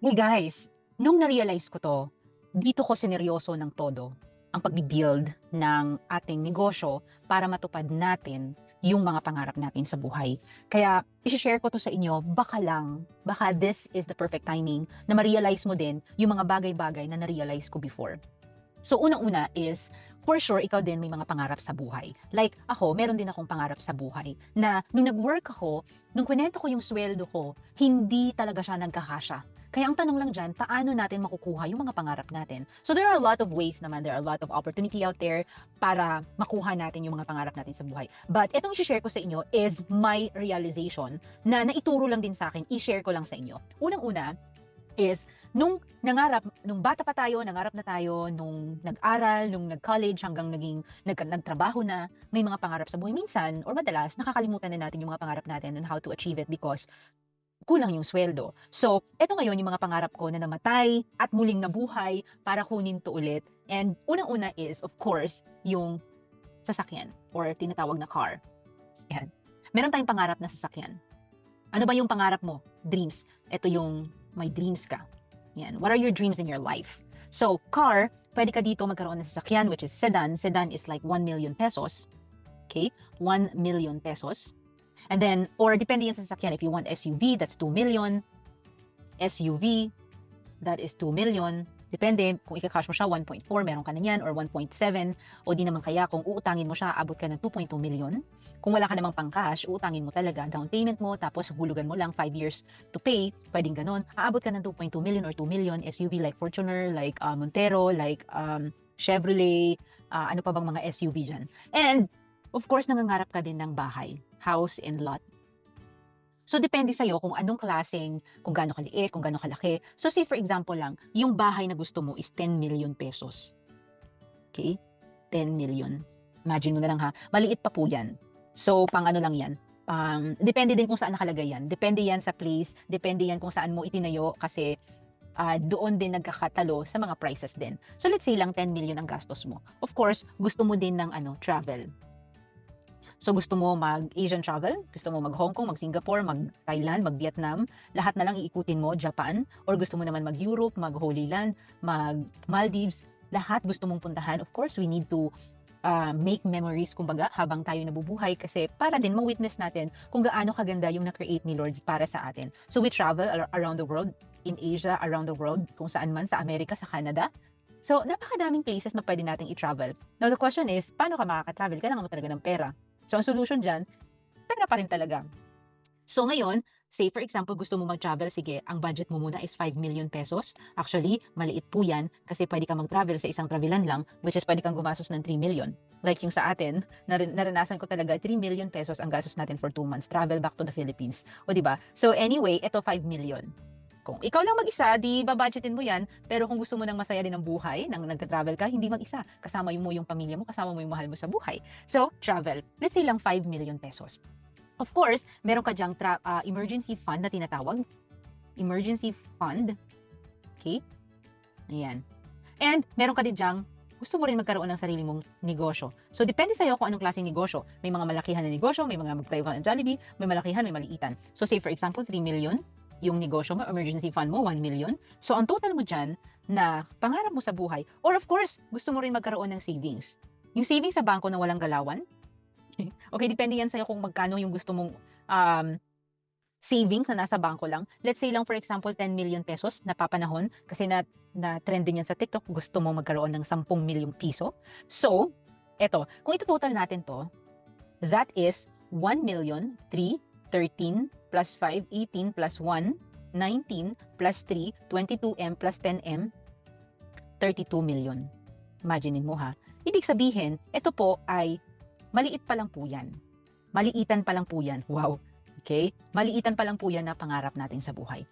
Hey guys, nung na-realize ko 'to, dito ko sineryoso ng todo ang pagbi-build ng ating negosyo para matupad natin yung mga pangarap natin sa buhay. Kaya i-share ko 'to sa inyo, baka lang, baka this is the perfect timing na ma-realize mo din yung mga bagay-bagay na na-realize ko before. So unang-una is for sure ikaw din may mga pangarap sa buhay. Like ako, meron din akong pangarap sa buhay na nung nag-work ako, nung kwento ko yung sweldo ko, hindi talaga siya nagkakasya. Kaya ang tanong lang dyan, paano natin makukuha yung mga pangarap natin? So there are a lot of ways naman, there are a lot of opportunity out there para makuha natin yung mga pangarap natin sa buhay. But itong i-share ko sa inyo is my realization na naituro lang din sa akin, i-share ko lang sa inyo. Unang-una is nung nangarap, nung bata pa tayo, nangarap na tayo, nung nag-aral, nung nag-college, hanggang naging, nag, nagtrabaho na, may mga pangarap sa buhay. Minsan, or madalas, nakakalimutan na natin yung mga pangarap natin and how to achieve it because kulang yung sweldo. So, eto ngayon yung mga pangarap ko na namatay at muling nabuhay para kunin to ulit. And unang-una is, of course, yung sasakyan or tinatawag na car. Yan. Meron tayong pangarap na sasakyan. Ano ba yung pangarap mo? Dreams. Ito yung may dreams ka. Yan. What are your dreams in your life? So, car, pwede ka dito magkaroon ng sasakyan which is sedan. Sedan is like 1 million pesos. Okay? 1 million pesos. And then, or depende yan sa sasakyan. If you want SUV, that's 2 million. SUV, that is 2 million. Depende, kung ika-cash mo siya, 1.4, meron ka na yan, or 1.7, o di naman kaya, kung uutangin mo siya, abot ka ng 2.2 million. Kung wala ka namang pang-cash, uutangin mo talaga, down payment mo, tapos hulugan mo lang 5 years to pay, pwedeng ganun, aabot ka ng 2.2 million or 2 million, SUV like Fortuner, like uh, Montero, like um, Chevrolet, uh, ano pa bang mga SUV dyan. And, of course, nangangarap ka din ng bahay house and lot. So, depende sa'yo kung anong klaseng, kung gaano kaliit, kung gaano kalaki. So, say for example lang, yung bahay na gusto mo is 10 million pesos. Okay? 10 million. Imagine mo na lang ha. Maliit pa po yan. So, pang ano lang yan. Um, depende din kung saan nakalagay yan. Depende yan sa place. Depende yan kung saan mo itinayo kasi uh, doon din nagkakatalo sa mga prices din. So, let's say lang 10 million ang gastos mo. Of course, gusto mo din ng ano, travel So gusto mo mag-Asian travel, gusto mo mag-Hong Kong, mag-Singapore, mag-Thailand, mag-Vietnam, lahat na lang iikutin mo, Japan, or gusto mo naman mag-Europe, mag-Holy Land, mag-Maldives, lahat gusto mong puntahan. Of course, we need to uh, make memories, kumbaga, habang tayo nabubuhay kasi para din ma-witness natin kung gaano kaganda yung na-create ni Lord para sa atin. So we travel around the world, in Asia, around the world, kung saan man, sa Amerika, sa Canada. So, napakadaming places na pwede nating i-travel. Now, the question is, paano ka makaka-travel? Kailangan mo talaga ng pera. So, ang solution dyan, pera pa rin talaga. So, ngayon, say for example, gusto mo mag-travel, sige, ang budget mo muna is 5 million pesos. Actually, maliit po yan kasi pwede ka mag-travel sa isang travelan lang, which is pwede kang gumastos ng 3 million. Like yung sa atin, nar- naranasan ko talaga 3 million pesos ang gastos natin for 2 months, travel back to the Philippines. O, ba? So, anyway, ito 5 million. Kung ikaw lang mag-isa, di babudgetin mo yan. Pero kung gusto mo nang masaya din ang buhay, nang nagta-travel ka, hindi mag-isa. Kasama mo yung pamilya mo, kasama mo yung mahal mo sa buhay. So, travel. Let's say lang 5 million pesos. Of course, meron ka dyang tra- uh, emergency fund na tinatawag. Emergency fund. Okay? Ayan. And meron ka din dyang gusto mo rin magkaroon ng sarili mong negosyo. So, depende sa'yo kung anong klaseng negosyo. May mga malakihan na negosyo, may mga magtayo ka ng Jollibee, may malakihan, may maliitan. So, say for example, 3 million, yung negosyo mo, emergency fund mo, 1 million. So, ang total mo dyan na pangarap mo sa buhay, or of course, gusto mo rin magkaroon ng savings. Yung savings sa bangko na walang galawan, okay, depende yan sa'yo kung magkano yung gusto mong um, savings na nasa bangko lang. Let's say lang for example 10 million pesos na papanahon kasi na, na trend din yan sa TikTok, gusto mo magkaroon ng 10 million piso. So, eto, kung ito total natin to, that is 1 million 3 13 plus 5, 18 plus 1, 19 plus 3, 22M plus 10M, 32 million. Imagine mo ha. Ibig sabihin, ito po ay maliit pa lang po yan. Maliitan pa lang po yan. Wow. Okay? Maliitan pa lang po yan na pangarap natin sa buhay.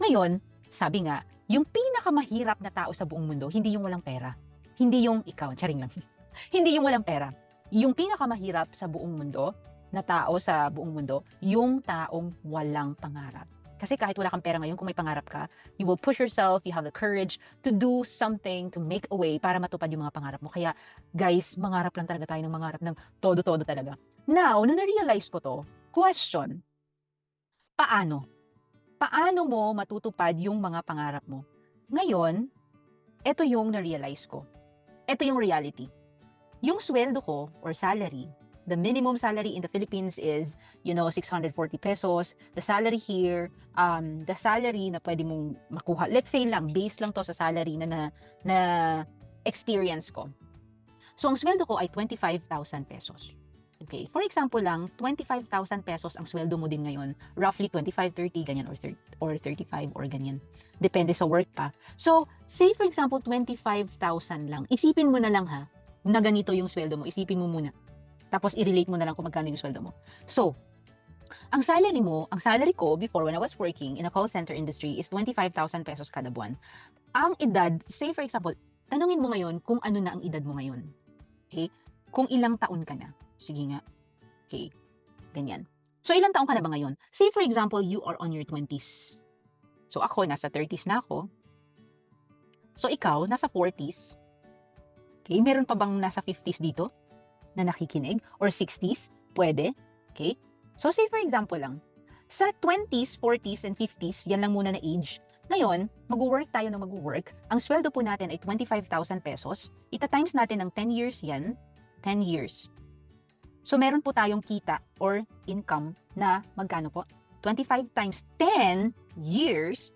Ngayon, sabi nga, yung pinakamahirap na tao sa buong mundo, hindi yung walang pera. Hindi yung ikaw, charing lang. hindi yung walang pera. Yung pinakamahirap sa buong mundo, na tao sa buong mundo, yung taong walang pangarap. Kasi kahit wala kang pera ngayon, kung may pangarap ka, you will push yourself, you have the courage to do something, to make a way para matupad yung mga pangarap mo. Kaya, guys, mangarap lang talaga tayo ng mangarap ng todo-todo talaga. Now, nung na-realize ko to, question, paano? paano mo matutupad yung mga pangarap mo? Ngayon, ito yung na-realize ko. Ito yung reality. Yung sweldo ko or salary, the minimum salary in the Philippines is, you know, 640 pesos. The salary here, um, the salary na pwede mong makuha, let's say lang, base lang to sa salary na, na, na experience ko. So, ang sweldo ko ay 25,000 pesos. Okay. For example lang, 25,000 pesos ang sweldo mo din ngayon. Roughly 25, 30, ganyan, or, 30, or 35, or ganyan. Depende sa work pa. So, say for example, 25,000 lang. Isipin mo na lang ha, na ganito yung sweldo mo. Isipin mo muna. Tapos, i-relate mo na lang kung magkano yung sweldo mo. So, ang salary mo, ang salary ko before when I was working in a call center industry is 25,000 pesos kada buwan. Ang edad, say for example, tanungin mo ngayon kung ano na ang edad mo ngayon. Okay? Kung ilang taon ka na. Sige nga. Okay. Ganyan. So, ilang taon ka na ba ngayon? Say, for example, you are on your 20s. So, ako, nasa 30s na ako. So, ikaw, nasa 40s. Okay. Meron pa bang nasa 50s dito na nakikinig? Or 60s? Pwede. Okay. So, say, for example lang, sa 20s, 40s, and 50s, yan lang muna na age. Ngayon, mag-work tayo na mag-work. Ang sweldo po natin ay 25,000 pesos. Ita-times natin ng 10 years yan. 10 years. So, meron po tayong kita or income na magkano po? 25 times 10 years,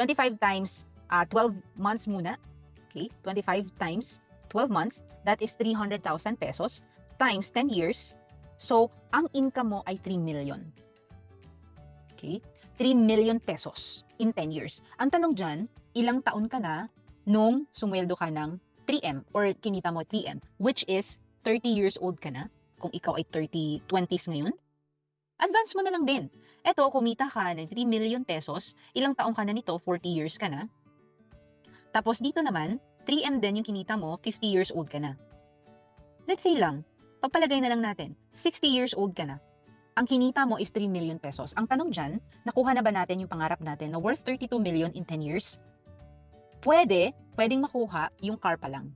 25 times uh, 12 months muna, okay? 25 times 12 months, that is 300,000 pesos times 10 years. So, ang income mo ay 3 million. Okay? 3 million pesos in 10 years. Ang tanong dyan, ilang taon ka na nung sumweldo ka ng 3M or kinita mo 3M, which is 30 years old ka na, kung ikaw ay 30, 20s ngayon, advance mo na lang din. Eto, kumita ka ng 3 million pesos, ilang taong ka na nito, 40 years ka na. Tapos dito naman, 3M din yung kinita mo, 50 years old ka na. Let's say lang, pagpalagay na lang natin, 60 years old ka na. Ang kinita mo is 3 million pesos. Ang tanong dyan, nakuha na ba natin yung pangarap natin na worth 32 million in 10 years? Pwede, pwedeng makuha yung car pa lang.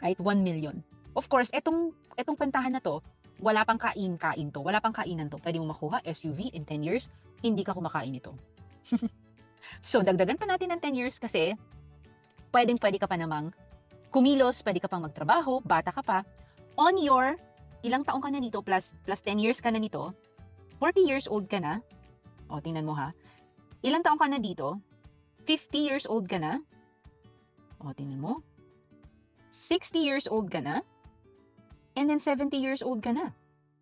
Right? 1 million. Of course, etong, etong pentahan na to, wala pang kain-kain to. Wala pang kainan to. Pwede mo makuha SUV in 10 years, hindi ka kumakain ito. so, dagdagan pa natin ng 10 years kasi pwedeng pwede ka pa namang kumilos, pwede ka pang magtrabaho, bata ka pa. On your, ilang taong ka na nito, plus, plus 10 years ka na nito, 40 years old ka na, o tingnan mo ha, ilang taong ka na dito, 50 years old ka na, o tingnan mo, 60 years old ka na, and then 70 years old ka na.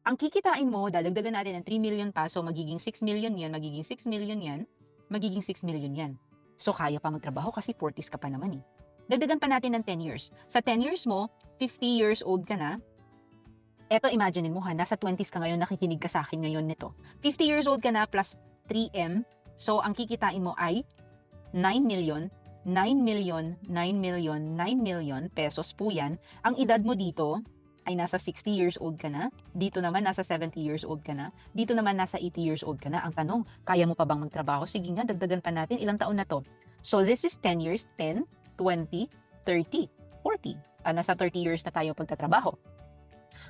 Ang kikitain mo, dadagdagan natin ng 3 million pa, so magiging 6 million yan, magiging 6 million yan, magiging 6 million yan. So, kaya pa magtrabaho kasi 40s ka pa naman eh. Dagdagan pa natin ng 10 years. Sa 10 years mo, 50 years old ka na. Eto, imagine mo ha, nasa 20s ka ngayon, nakikinig ka sa akin ngayon nito. 50 years old ka na plus 3M. So, ang kikitain mo ay 9 million, 9 million, 9 million, 9 million pesos po yan. Ang edad mo dito ay nasa 60 years old ka na. Dito naman nasa 70 years old ka na. Dito naman nasa 80 years old ka na. Ang tanong, kaya mo pa bang magtrabaho? Sige nga, dagdagan pa natin. Ilang taon na to? So, this is 10 years, 10, 20, 30, 40. Ah, nasa 30 years na tayo pagtatrabaho.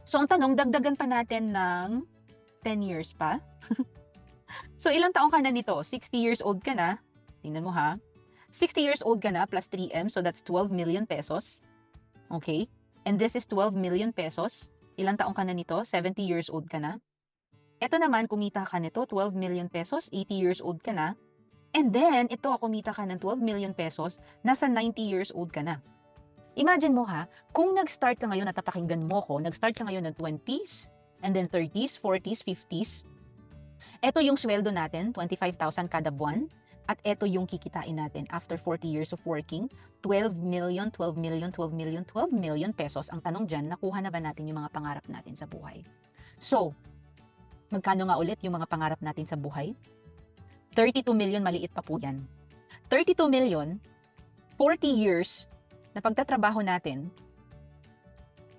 So, ang tanong, dagdagan pa natin ng 10 years pa. so, ilang taong ka na nito? 60 years old ka na. Tingnan mo ha. 60 years old ka na plus 3M, so that's 12 million pesos. Okay? And this is 12 million pesos. Ilang taong ka na nito? 70 years old ka na. Ito naman, kumita ka nito, 12 million pesos, 80 years old ka na. And then, ito, kumita ka ng 12 million pesos, nasa 90 years old ka na. Imagine mo ha, kung nag-start ka ngayon at napakinggan mo ko, nag-start ka ngayon ng 20s, and then 30s, 40s, 50s, ito yung sweldo natin, 25,000 kada buwan, at ito yung kikitain natin after 40 years of working, 12 million, 12 million, 12 million, 12 million pesos. Ang tanong dyan, nakuha na ba natin yung mga pangarap natin sa buhay? So, magkano nga ulit yung mga pangarap natin sa buhay? 32 million, maliit pa po yan. 32 million, 40 years na pagtatrabaho natin,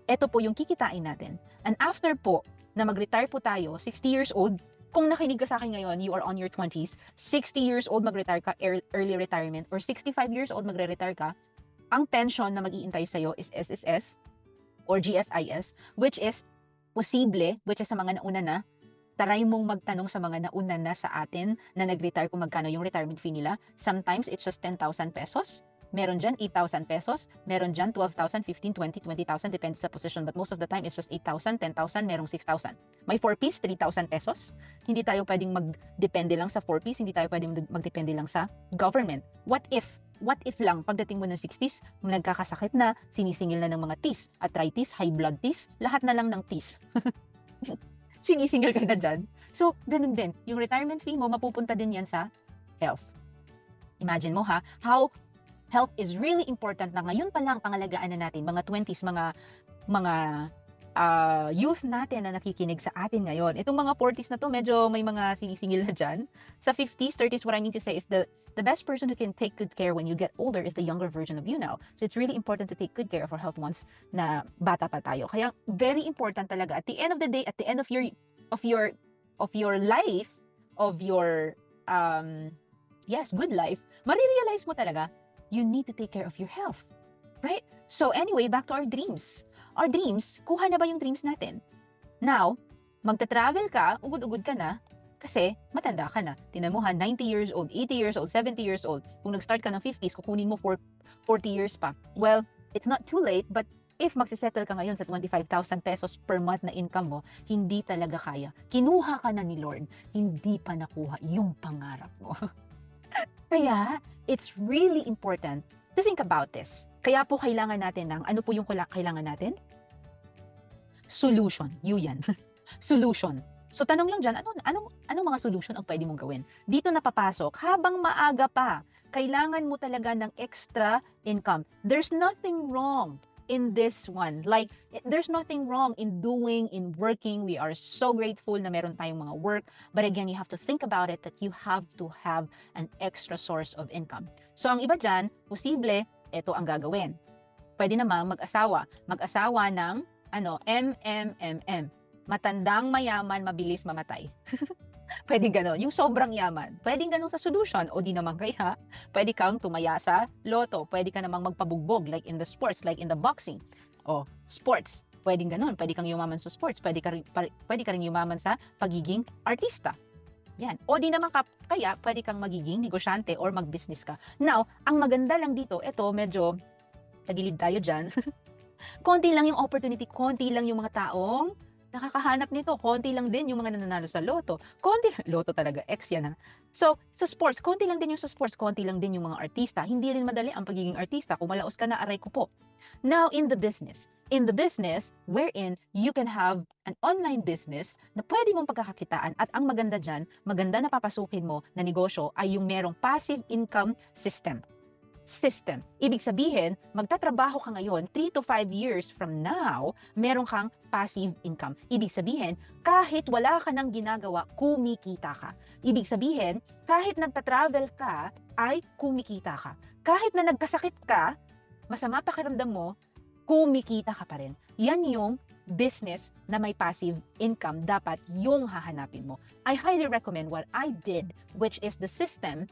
ito po yung kikitain natin. And after po, na mag-retire po tayo, 60 years old, kung nakinig ka sa akin ngayon, you are on your 20s, 60 years old mag-retire ka, early retirement, or 65 years old magre-retire ka, ang pension na mag-iintay sa'yo is SSS or GSIS, which is posible, which is sa mga nauna na, Try mong magtanong sa mga nauna na sa atin na nag-retire kung magkano yung retirement fee nila. Sometimes it's just 10,000 pesos. Meron dyan 8,000 pesos. Meron dyan 12,000, 15, 20, 20,000. Depends sa position. But most of the time, it's just 8,000, 10,000, merong 6,000. May 4-piece, 3,000 pesos. Hindi tayo pwedeng magdepende lang sa 4-piece. Hindi tayo pwedeng magdepende lang sa government. What if what if lang pagdating mo ng 60s, nagkakasakit na, sinisingil na ng mga tis, arthritis, high blood tis, lahat na lang ng tis. sinisingil ka na dyan. So, ganun din. Yung retirement fee mo, mapupunta din yan sa health. Imagine mo ha, how health is really important na ngayon pa lang pangalagaan na natin, mga 20s, mga mga uh, youth natin na nakikinig sa atin ngayon. Itong mga 40s na to, medyo may mga sinisingil na dyan. Sa 50s, 30s, what I mean to say is the the best person who can take good care when you get older is the younger version of you now. So it's really important to take good care of our health once na bata pa tayo. Kaya very important talaga at the end of the day, at the end of your of your of your life, of your um yes, good life, marirealize mo talaga you need to take care of your health. Right? So anyway, back to our dreams. Our dreams, kuha na ba yung dreams natin? Now, magta-travel ka, ugod-ugod ka na, kasi matanda ka na. Tinan mo ha, 90 years old, 80 years old, 70 years old. Kung nag-start ka ng 50s, kukunin mo for 40 years pa. Well, it's not too late, but if magsisettle ka ngayon sa 25,000 pesos per month na income mo, hindi talaga kaya. Kinuha ka na ni Lord, hindi pa nakuha yung pangarap mo. Kaya, it's really important to think about this. Kaya po kailangan natin ng, ano po yung kailangan natin? Solution. Yun yan. Solution. So tanong lang dyan, ano, anong, anong mga solution ang pwede mong gawin? Dito napapasok, habang maaga pa, kailangan mo talaga ng extra income. There's nothing wrong in this one. Like, there's nothing wrong in doing, in working. We are so grateful na meron tayong mga work. But again, you have to think about it that you have to have an extra source of income. So ang iba dyan, posible, ito ang gagawin. Pwede namang mag-asawa. Mag-asawa ng ano, MMMM matandang mayaman, mabilis mamatay. Pwede ganon. Yung sobrang yaman. Pwede ganon sa solution. O di naman kaya, pwede kang tumaya sa loto. Pwede ka namang magpabugbog like in the sports, like in the boxing. O, sports. Pwede ganon. Pwede kang yumaman sa sports. Pwede ka rin, pwede ka rin yumaman sa pagiging artista. Yan. O di naman ka, kaya pwede kang magiging negosyante or mag-business ka. Now, ang maganda lang dito, ito medyo tagilid tayo dyan. konti lang yung opportunity, konti lang yung mga taong nakakahanap nito. Konti lang din yung mga nananalo sa loto. Konti lang, loto talaga, X yan ha. So, sa sports, konti lang din yung sa sports, konti lang din yung mga artista. Hindi rin madali ang pagiging artista. Kung malaos ka na, aray ko po. Now, in the business, in the business wherein you can have an online business na pwede mong pagkakakitaan at ang maganda dyan, maganda na papasukin mo na negosyo ay yung merong passive income system system. Ibig sabihin, magtatrabaho ka ngayon, 3 to 5 years from now, meron kang passive income. Ibig sabihin, kahit wala ka nang ginagawa, kumikita ka. Ibig sabihin, kahit nagta-travel ka, ay kumikita ka. Kahit na nagkasakit ka, masama pakiramdam mo, kumikita ka pa rin. Yan yung business na may passive income, dapat yung hahanapin mo. I highly recommend what I did, which is the system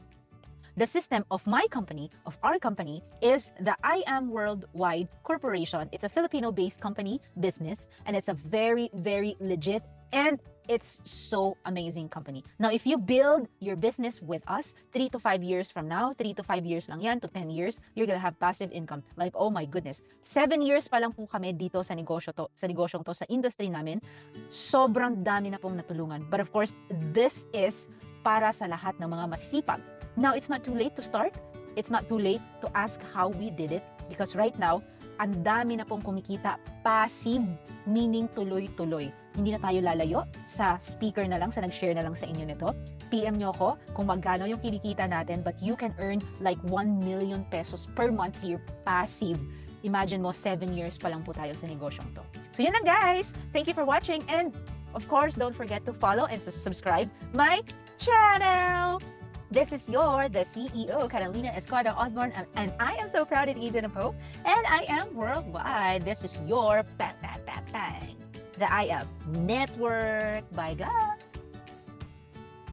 the system of my company, of our company, is the I Am Worldwide Corporation. It's a Filipino based company business, and it's a very, very legit and it's so amazing company. Now, if you build your business with us, three to five years from now, three to five years lang yan, to 10 years, you're gonna have passive income. Like, oh my goodness. Seven years pa lang po kami dito sa negosyo to, sa negosyong to, sa industry namin. Sobrang dami na pong natulungan. But of course, this is para sa lahat ng mga masisipag Now, it's not too late to start. It's not too late to ask how we did it because right now, ang dami na pong kumikita. Passive, meaning tuloy-tuloy. Hindi na tayo lalayo sa speaker na lang, sa nag-share na lang sa inyo nito. PM nyo ko kung magkano yung kinikita natin but you can earn like 1 million pesos per month here passive. Imagine mo, 7 years pa lang po tayo sa negosyong to. So yun lang guys! Thank you for watching and of course, don't forget to follow and subscribe my channel! This is your, the CEO, Carolina Escuadra Osborne, and I am so proud of Agent of Hope, and I am worldwide. This is your bang, bang, bang, bang. The I Am Network. Bye, guys.